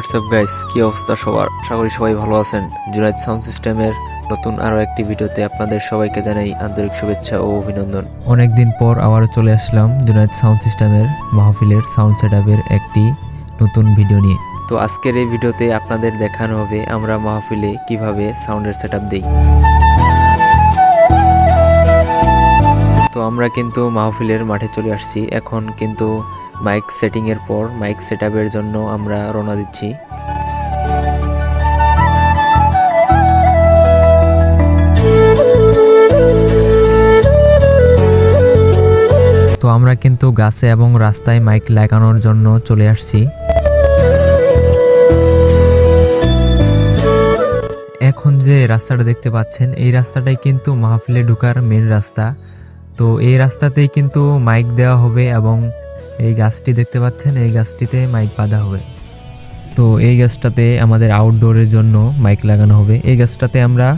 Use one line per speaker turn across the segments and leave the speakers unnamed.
WhatsApp guys কি অবস্থা সবার? আশা করি সবাই ভালো আছেন। জুনাইদ সাউন্ড সিস্টেমের নতুন আরও একটি ভিডিওতে আপনাদের সবাইকে জানাই আন্তরিক শুভেচ্ছা ও অভিনন্দন। অনেকদিন পর আবারও চলে আসলাম জুনাইদ সাউন্ড সিস্টেমের মাহফিলের সাউন্ড সেটআপের একটি নতুন ভিডিও নিয়ে। তো আজকের এই ভিডিওতে আপনাদের দেখানো হবে আমরা মাহফিলে কীভাবে সাউন্ডের সেটআপ দিই। তো আমরা কিন্তু মাহফিলের মাঠে চলে আসছি। এখন কিন্তু মাইক সেটিং এর পর মাইক সেটআপের জন্য আমরা রওনা দিচ্ছি। তো আমরা কিন্তু গাছে এবং রাস্তায় মাইক লাগানোর জন্য চলে আসছি। এখন যে রাস্তাটা দেখতে পাচ্ছেন, এই রাস্তাটাই কিন্তু মাহফিলে ঢুকার মেন রাস্তা। তো এই রাস্তাতেই কিন্তু মাইক দেওয়া হবে এবং এই গাছটি দেখতে পাচ্ছেন, এই গাছটিতে মাইক বাঁধা হবে। তো এই গাছটাতে আমাদের আউটডোরের জন্য মাইক লাগানো হবে। এই গাছটাতে আমরা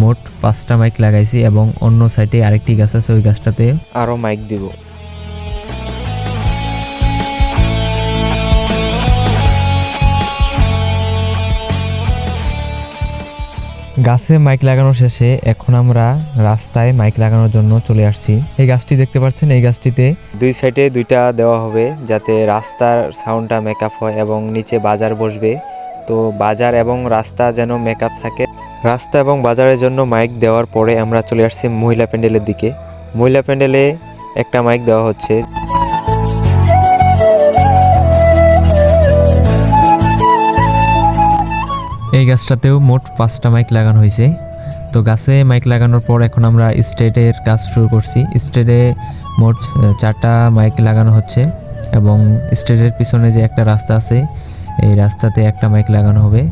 মোট পাঁচটা মাইক লাগাইছি এবং অন্য সাইডে আরেকটি গাছ আছে, ওই গাছটাতে আরও মাইক দিব। গাছে মাইক লাগানো শেষে এখন আমরা রাস্তায় মাইক লাগানোর জন্য চলে আসছি। এই গাছটি দেখতে পাচ্ছেন, এই গাছটিতে দুই সাইডে দুইটা দেওয়া হবে যাতে রাস্তার সাউন্ডটা মেকআপ হয় এবং নিচে বাজার বসবে। তো বাজার এবং রাস্তা যেন মেকআপ থাকে। রাস্তা এবং বাজারের জন্য মাইক দেওয়ার পরে আমরা চলে আসছি মহিলা প্যান্ডেলের দিকে। মহিলা প্যান্ডেলে একটা মাইক দেওয়া হচ্ছে। এই গাছটাতেও মোট পাঁচটা মাইক লাগানো হয়েছে। তো গাছে মাইক লাগানোর পর এখন আমরা স্টেটের কাজ শুরু করছি। স্টেটে মোট চারটা মাইক লাগানো হচ্ছে এবং স্টেটের পিছনে যে একটা রাস্তা আছে, এই রাস্তাতে একটা মাইক লাগানো হবে।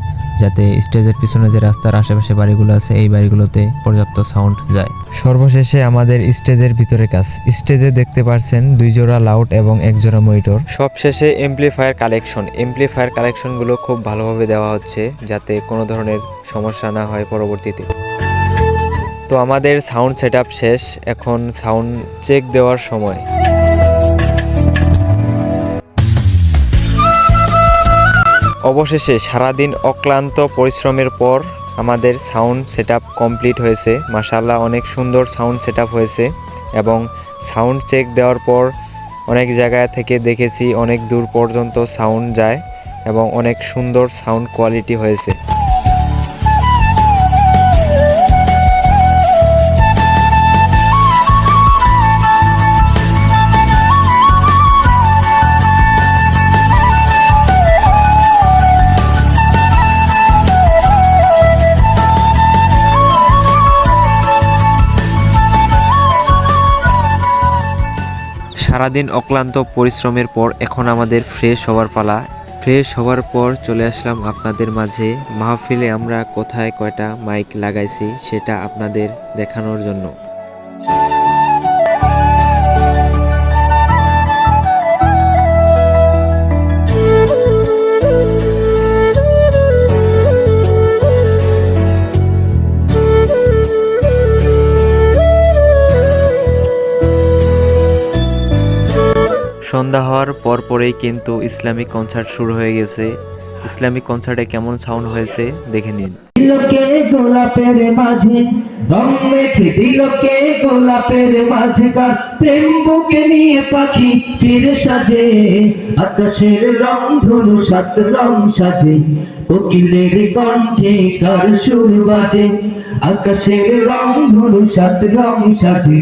যাতে স্টেজের পিছনে যে রাস্তার আশেপাশে বাড়িগুলো আছে, এই বাড়িগুলোতে পর্যাপ্ত সাউন্ড যায়। সর্বশেষে আমাদের স্টেজের ভিতরে কাজ। স্টেজে দেখতে পাচ্ছেন দুই জোড়া লাউড এবং এক জোড়া মনিটর। সবশেষে এমপ্লিফায়ার কালেকশন এমপ্লিফায়ার কালেকশনগুলো খুব ভালোভাবে দেওয়া হচ্ছে যাতে কোনো ধরনের সমস্যা না হয় পরবর্তীতে। তো আমাদের সাউন্ড সেটআপ শেষ। এখন সাউন্ড চেক দেওয়ার সময়। অবশেষে সারাদিন অক্লান্ত পরিশ্রমের পর আমাদের সাউন্ড সেটআপ কমপ্লিট হয়েছে। মাসাল্লাহ অনেক সুন্দর সাউন্ড সেটআপ হয়েছে এবং সাউন্ড চেক দেওয়ার পর অনেক জায়গা থেকে দেখেছি অনেক দূর পর্যন্ত সাউন্ড যায় এবং অনেক সুন্দর সাউন্ড কোয়ালিটি হয়েছে। সারাদিন অক্লান্ত পরিশ্রমের পর এখন আমাদের ফ্রেশ হওয়ার পালা। ফ্রেশ হওয়ার পর চলে আসলাম আপনাদের মাঝে। মাহফিলে আমরা কোথায় কয়টা মাইক লাগাইছি সেটা আপনাদের দেখানোর জন্য। সন্ধ্যা হওয়ার পর পরেই কিন্তু ইসলামিক কনসার্ট শুরু হয়ে গেছে। ইসলামিক কনসার্টে কেমন সাউন্ড হয়েছে দেখে নিন।
নিয়ে পাখি আকাশের রং ধনু, সাত রং সাজে। আকাশের রং ধনু, সাত রং সাজে।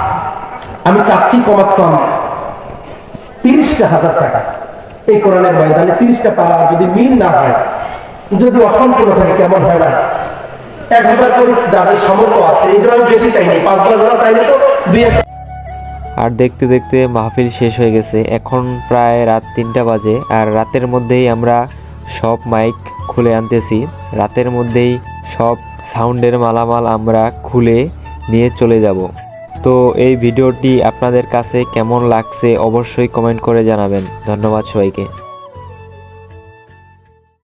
আমি চাচ্ছি কমাস কম। তিরিশটা হাজার টাকা। এই কোরআনের ময়দানে তিরিশটা পারা যদি মিল না হয়, যদি অসম্পূর্ণ থাকে, কেমন হয় না? এক হাজার করে যাদের সামর্থ্য আছে, এই জন্য বেশি চাইনি, পাঁচ দশ হাজার চাইলে তো দুই
আর দেখতে দেখতে মাহফিল শেষ হয়ে গেছে। এখন প্রায় রাত তিনটা বাজে, আর রাতের মধ্যেই আমরা সব মাইক খুলে আনতেছি। রাতের মধ্যেই সব সাউন্ডের মালামাল আমরা খুলে নিয়ে চলে যাব। তো এই ভিডিওটি আপনাদের কাছে কেমন লাগছে অবশ্যই কমেন্ট করে জানাবেন। ধন্যবাদ সবাইকে।